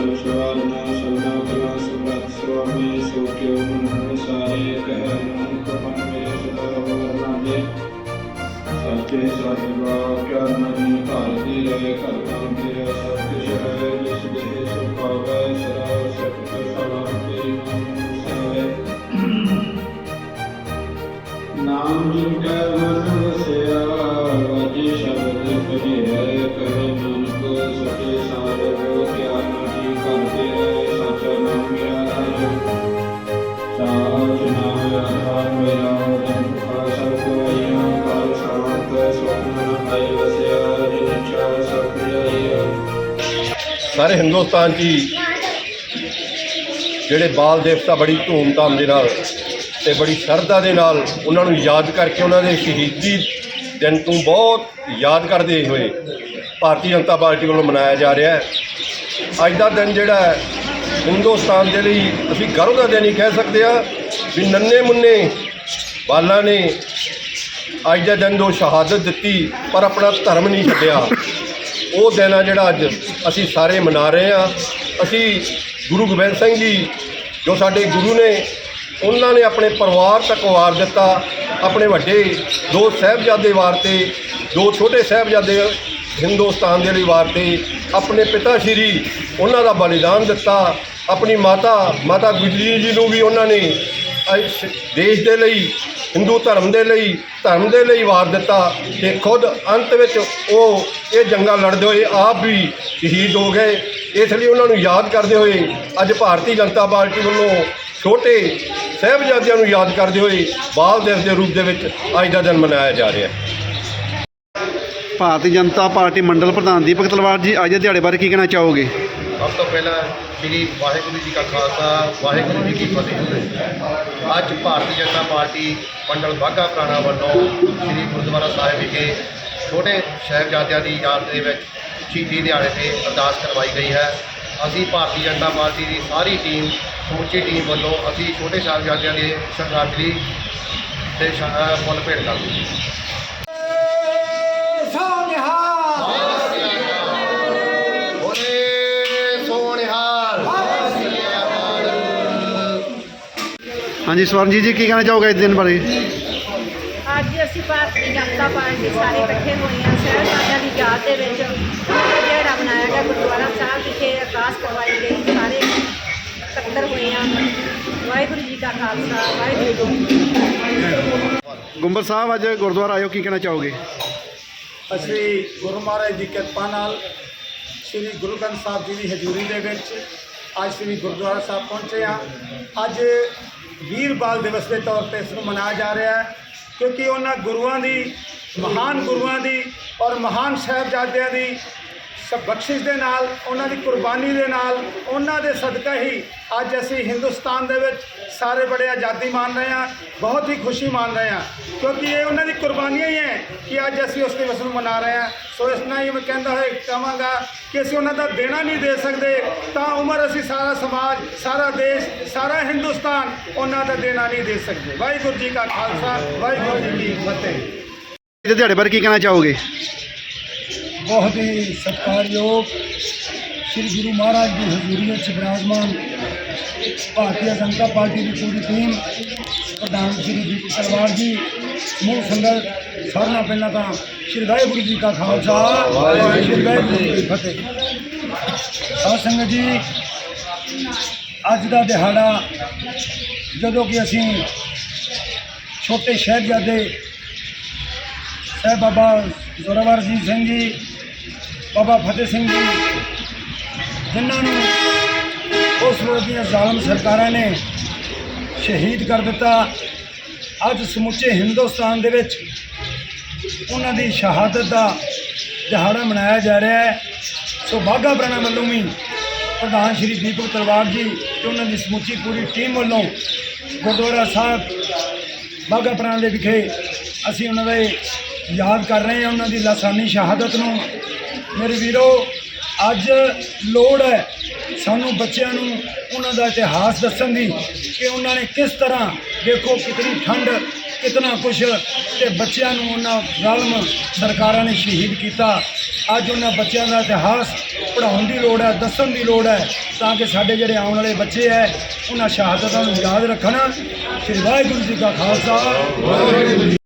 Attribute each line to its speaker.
Speaker 1: ਵਾਰਨਾ ਸਭਨਾ ਕਲਾ ਸੁਭਤ ਸੁਆਮੀ ਸੋ ਕਿਉ ਸਾਰੇ ਕਹਿ ਨਾਨਕ ਮਨ ਮੇਰੇ ਸਦਾ ਹੋਰ ਨਾਮੇ ਸੱਚੇ ਸਾਹਿਬਾ ਕਿਆ ਨਹੀਂ ਘਰ ਦੀ ਰਹੇ ਘਰ ਨਾਮ ਤੇਰਾ ਸਭ ਕੁਛ ਹੈ ਜਿਸ ਦੇ ਸੁਖ ਸਦਾ ਸਤ ਸਲਾਮ ਤੇਰੀ ਨਾਮ ਸਹਾਇ ਨਾਮ ਜਿਨ ਕੈ ਸਾਰੇ
Speaker 2: ਹਿੰਦੁਸਤਾਨ 'ਚ ਹੀ ਜਿਹੜੇ ਬਾਲ ਦੇਵਤਾ ਬੜੀ ਧੂਮਧਾਮ ਦੇ ਨਾਲ ਤੇ ਬੜੀ ਸ਼ਰਧਾ ਦੇ ਨਾਲ ਉਹਨਾਂ ਨੂੰ ਯਾਦ ਕਰਕੇ ਉਹਨਾਂ ਦੇ ਸ਼ਹੀਦੀ ਦਿਨ ਤੋਂ ਬਹੁਤ ਯਾਦ ਕਰਦੇ ਹੋਏ ਭਾਰਤੀ ਜਨਤਾ ਪਾਰਟੀ ਵੱਲੋਂ ਮਨਾਇਆ ਜਾ ਰਿਹਾ ਹੈ। ਅੱਜ ਦਾ ਦਿਨ ਜਿਹੜਾ ਹੈ, ਹਿੰਦੁਸਤਾਨ ਦੇ ਲਈ ਅਸੀਂ ਗਰਵ ਦਾ ਦਿਨ ਹੀ ਕਹਿ ਸਕਦੇ ਆ ਵੀ ਨੰਨੇ ਮੁੰਨੇ ਬਾਲਾਂ ਨੇ ਅੱਜ ਦੇ ਦਿਨ ਤੋਂ ਸ਼ਹਾਦਤ ਦਿੱਤੀ ਪਰ ਆਪਣਾ ਧਰਮ ਨਹੀਂ ਛੱਡਿਆ। ਉਹ ਦਿਨ ਆ ਜਿਹੜਾ ਅੱਜ ਅਸੀਂ ਸਾਰੇ ਮਨਾ ਰਹੇ ਆ ਅਸੀਂ ਗੁਰੂ ਗੋਬਿੰਦ ਸਿੰਘ ਜੀ, ਜੋ ਸਾਡੇ ਗੁਰੂ ਨੇ, ਉਹਨਾਂ ਨੇ ਆਪਣੇ ਪਰਿਵਾਰ ਤੱਕ ਵਾਰ ਦਿੱਤਾ। ਆਪਣੇ ਵੱਡੇ ਦੋ ਸਾਹਿਬਜ਼ਾਦੇ ਵਾਰਤੇ ਦੋ ਛੋਟੇ ਸਾਹਿਬਜ਼ਾਦੇ ਹਿੰਦੁਸਤਾਨ ਦੇ ਲਈ ਵਾਰਤੇ ਆਪਣੇ ਪਿਤਾ ਸ਼੍ਰੀ ਉਹਨਾਂ ਦਾ ਬਲੀਦਾਨ ਦਿੱਤਾ। ਆਪਣੀ ਮਾਤਾ ਮਾਤਾ ਗੁਜਰੀ ਜੀ ਨੂੰ ਵੀ ਉਹਨਾਂ ਨੇ ਦੇਸ਼ ਦੇ ਲਈ ਹਿੰਦੂ ਧਰਮ ਦੇ ਲਈ, ਧਰਮ ਦੇ ਲਈ ਵਾਰ ਦਿੱਤਾ ਤੇ ਖੁਦ ਅੰਤ ਵਿੱਚ ਉਹ ਇਹ ਜੰਗਾਂ ਲੜਦੇ ਹੋਏ ਆਪ ਵੀ ਸ਼ਹੀਦ ਹੋ ਗਏ। ਇਸ ਲਈ ਉਹਨਾਂ ਨੂੰ ਯਾਦ ਕਰਦੇ ਹੋਏ ਅੱਜ ਭਾਰਤੀ ਜਨਤਾ ਪਾਰਟੀ ਵੱਲੋਂ ਛੋਟੇ ਸਾਹਿਬਜ਼ਾਦਿਆਂ ਨੂੰ ਯਾਦ ਕਰਦੇ ਹੋਏ ਬਾਲ ਦਿਵਸ ਦੇ ਰੂਪ ਦੇ ਵਿੱਚ ਅੱਜ ਦਾ ਦਿਨ ਮਨਾਇਆ ਜਾ ਰਿਹਾ ਹੈ।
Speaker 3: ਭਾਰਤੀ ਜਨਤਾ ਪਾਰਟੀ ਮੰਡਲ ਪ੍ਰਧਾਨ ਦੀਪਕ ਤਲਵਾਰ ਜੀ, ਅੱਜ ਦੇ ਦਿਹਾੜੇ ਬਾਰੇ ਕੀ ਕਹਿਣਾ ਚਾਹੋਗੇ?
Speaker 2: ਸਭ ਤੋਂ ਪਹਿਲਾਂ ਸ੍ਰੀ ਵਾਹਿਗੁਰੂ ਜੀ ਕਾ ਖਾਲਸਾ, ਵਾਹਿਗੁਰੂ ਜੀ ਕੀ ਫਤਿਹ। ਅੱਜ ਭਾਰਤੀ ਜਨਤਾ ਪਾਰਟੀ ਮੰਡਲ ਬਾਘਾ ਪੁਰਾਣਾ ਵੱਲੋਂ ਸ੍ਰੀ ਗੁਰਦੁਆਰਾ ਸਾਹਿਬ ਵਿਖੇ ਛੋਟੇ ਸਾਹਿਬਜ਼ਾਦਿਆਂ ਦੀ ਯਾਦ ਦੇ ਵਿੱਚ ਸ਼ਹੀਦੀ ਦਿਹਾੜੇ ਤੇ ਅਰਦਾਸ ਕਰਵਾਈ ਗਈ ਹੈ। ਅਸੀਂ ਭਾਰਤੀ ਜਨਤਾ ਪਾਰਟੀ ਦੀ ਸਾਰੀ ਟੀਮ, ਸਮੁੱਚੀ ਟੀਮ ਵੱਲੋਂ ਅਸੀਂ ਛੋਟੇ ਸਾਹਿਬਜ਼ਾਦਿਆਂ ਦੇ ਸ਼ਰਧਾਂਜਲੀ ਤੇ ਫੁੱਲ ਭੇਟ ਕਰਦੇ ਹਾਂ। ਬੋਲੇ
Speaker 3: ਹਾਂਜੀ ਸਵਰਨਜੀਤ ਜੀ ਕੀ ਕਹਿਣਾ ਚਾਹੋਗੇ ਇਸ ਦਿਨ ਬਾਰੇ?
Speaker 4: ਅੱਜ ਅਸੀਂ ਭਾਰਤੀ ਜਨਤਾ ਪਾਰਟੀ ਸਾਰੇ ਇਕੱਠੇ ਹੋਏ ਹਾਂ ਸਾਹਿਬਜ਼ਾਦਿਆਂ ਦੀ ਯਾਦ ਦੇ ਵਿੱਚ ਜਿਹੜਾ ਬਣਾਇਆ ਗਿਆ ਗੁਰਦੁਆਰਾ ਸਾਹਿਬ ਵਿਖੇ ਅਰਦਾਸ ਕਰਵਾਈ ਗਈ ਸਾਰੇ ਇਕੱਤਰ ਹੋਏ ਹਾਂ। ਵਾਹਿਗੁਰੂ ਜੀ ਕਾ ਖਾਲਸਾ ਵਾਹਿਗੁਰੂ ਜੀ ਕੀ ਫਤਿਹ।
Speaker 3: ਗੁੰਬਰ ਸਾਹਿਬ ਅੱਜ ਗੁਰਦੁਆਰਾ ਆਇਓ ਕੀ ਕਹਿਣਾ ਚਾਹੋਗੇ?
Speaker 5: ਅਸੀਂ ਗੁਰੂ ਮਹਾਰਾਜ ਦੀ ਕਿਰਪਾ ਨਾਲ ਸ੍ਰੀ ਗੁਰੂ ਗ੍ਰੰਥ ਸਾਹਿਬ ਜੀ ਦੀ ਹਜ਼ੂਰੀ ਦੇ ਵਿੱਚ ਅੱਜ ਸ੍ਰੀ ਗੁਰਦੁਆਰਾ ਸਾਹਿਬ ਪਹੁੰਚੇ ਹਾਂ। ਅੱਜ ਵੀਰ ਬਾਲ ਦਿਵਸ ਦੇ ਤੌਰ ਤੇ ਇਸ ਨੂੰ ਮਨਾਇਆ ਜਾ ਰਿਹਾ ਹੈ, ਕਿਉਂਕਿ ਉਹਨਾਂ ਗੁਰੂਆਂ ਦੀ, ਮਹਾਨ ਗੁਰੂਆਂ ਦੀ ਔਰ ਮਹਾਨ ਸਾਹਿਬਜ਼ਾਦਿਆਂ ਦੀ ਬਖਸ਼ਿਸ਼ ਦੇ ਨਾਲ, ਉਹਨਾਂ ਦੀ ਕੁਰਬਾਨੀ ਦੇ ਨਾਲ, ਉਹਨਾਂ ਦੇ ਸਦਕਾ ਹੀ ਅੱਜ ਅਸੀਂ ਹਿੰਦੁਸਤਾਨ ਦੇ ਵਿੱਚ ਸਾਰੇ ਬੜੇ ਆਜ਼ਾਦੀ ਮਾਣ ਰਹੇ ਹਾਂ, ਬਹੁਤ ਹੀ ਖੁਸ਼ੀ ਮਾਣ ਰਹੇ ਹਾਂ, ਕਿਉਂਕਿ ਇਹ ਉਹਨਾਂ ਦੀ ਕੁਰਬਾਨੀਆਂ ਹੀ ਹੈ ਕਿ ਅੱਜ ਅਸੀਂ ਉਸ ਦਿਵਸ ਨੂੰ ਮਨਾ ਰਹੇ ਹਾਂ। ਸੋ ਇਸ ਨਾਲ ਹੀ ਮੈਂ ਕਹਿੰਦਾ ਹੋਇਆ, ਕਹਾਂਗਾ ਕਿ ਅਸੀਂ ਉਹਨਾਂ ਦਾ ਦੇਣਾ ਨਹੀਂ ਦੇ ਸਕਦੇ, ਤਾਂ ਉਮਰ ਅਸੀਂ ਸਾਰਾ ਸਮਾਜ, ਸਾਰਾ ਦੇਸ਼, ਸਾਰਾ ਹਿੰਦੁਸਤਾਨ ਉਹਨਾਂ ਦਾ ਦੇਣਾ ਨਹੀਂ ਦੇ ਸਕਦੇ। ਵਾਹਿਗੁਰੂ ਜੀ ਕਾ ਖਾਲਸਾ, ਵਾਹਿਗੁਰੂ ਜੀ ਕੀ ਫਤਿਹ।
Speaker 3: ਅੱਜ ਦੇ ਬਾਰੇ ਕੀ ਕਹਿਣਾ ਚਾਹੋਗੇ?
Speaker 5: ਬਹੁਤ ਹੀ ਸਤਿਕਾਰਯੋਗ ਸ੍ਰੀ ਗੁਰੂ ਮਹਾਰਾਜ ਦੀ ਹਜ਼ੂਰੀ ਵਿੱਚ ਬਿਰਾਜਮਾਨ ਭਾਰਤੀ ਜਨਤਾ ਪਾਰਟੀ ਦੀ ਪੂਰੀ ਟੀਮ, ਪ੍ਰਧਾਨ ਸ੍ਰੀ ਜੀ ਤਲਵਾਰ ਜੀ ਸਮੂਹ ਸੰਗਤ, ਸਾਰਿਆਂ ਨਾਲ ਪਹਿਲਾਂ ਤਾਂ ਸ੍ਰੀ ਵਾਹਿਗੁਰੂ ਜੀ ਕਾ ਖਾਲਸਾ, ਸ੍ਰੀ ਵਾਹਿਗੁਰੂ ਜੀ ਕੀ ਫਤਿਹ। ਸਾਧ ਸੰਗਤ ਜੀ, ਅੱਜ ਦਾ ਦਿਹਾੜਾ, ਜਦੋਂ ਕਿ ਅਸੀਂ ਛੋਟੇ ਸ਼ਹਿਬਜ਼ਾਦੇ ਸਾਹਿਬ ਬਾਬਾ ਜ਼ੋਰਾਵਰ ਜੀ ਸਿੰਘ ਜੀ ਬਾਬਾ ਫਤਿਹ ਸਿੰਘ ਜੀ, ਜਿਨ੍ਹਾਂ ਨੂੰ ਉਸ ਵੇਲੇ ਦੀਆਂ ਜ਼ਾਲਮ ਸਰਕਾਰਾਂ ਨੇ ਸ਼ਹੀਦ ਕਰ ਦਿੱਤਾ। ਅੱਜ ਸਮੁੱਚੇ ਹਿੰਦੁਸਤਾਨ ਦੇ ਵਿੱਚ ਉਹਨਾਂ ਦੀ ਸ਼ਹਾਦਤ ਦਾ ਦਿਹਾੜਾ ਮਨਾਇਆ ਜਾ ਰਿਹਾ ਹੈ। ਸੋ ਬਾਘਾ ਪੁਰਾਣਾ ਵੱਲੋਂ ਵੀ ਪ੍ਰਧਾਨ ਸ਼੍ਰੀ ਦੀਪਕ ਤਲਵਾਰ ਜੀ ਤੇ ਉਹਨਾਂ ਦੀ ਸਮੁੱਚੀ ਪੂਰੀ ਟੀਮ ਵੱਲੋਂ ਗੁਰਦੁਆਰਾ ਸਾਹਿਬ, ਬਾਘਾ ਪੁਰਾਣਾ ਦੇ ਵਿਖੇ ਅਸੀਂ ਉਹਨਾਂ ਦੇ ਯਾਦ ਕਰ ਰਹੇ ਹਾਂ। ਉਹਨਾਂ ਦੀ ਲਾਸਾਨੀ ਸ਼ਹਾਦਤ ਨੂੰ ਮੇਰੇ ਵੀਰੋ, ਅੱਜ ਲੋੜ ਹੈ ਸਾਨੂੰ ਬੱਚਿਆਂ ਨੂੰ ਉਹਨਾਂ ਦਾ ਇਤਿਹਾਸ ਦੱਸਣ ਦੀ ਕਿ ਉਹਨਾਂ ਨੇ ਕਿਸ ਤਰ੍ਹਾਂ ਦੇਖੋ ਕਿਤਨੀ ਠੰਡ, ਕਿਤਨਾ ਕੁਛ ਤੇ ਬੱਚਿਆਂ ਨੂੰ ਉਹਨਾਂ ਜ਼ਾਲਮ ਸਰਕਾਰਾਂ ਨੇ ਸ਼ਹੀਦ ਕੀਤਾ। ਅੱਜ ਉਹਨਾਂ ਬੱਚਿਆਂ ਦਾ ਇਤਿਹਾਸ ਪੜ੍ਹਾਉਣ ਦੀ ਲੋੜ ਹੈ, ਦੱਸਣ ਦੀ ਲੋੜ ਹੈ ਤਾਂ ਕਿ ਸਾਡੇ ਜਿਹੜੇ ਆਉਣ ਵਾਲੇ ਬੱਚੇ ਹੈ, ਉਹਨਾਂ ਸ਼ਹਾਦਤਾਂ ਨੂੰ ਯਾਦ ਰੱਖਣ। ਸ੍ਰੀ ਵਾਹਿਗੁਰੂ ਜੀ ਕਾ ਖਾਲਸਾ।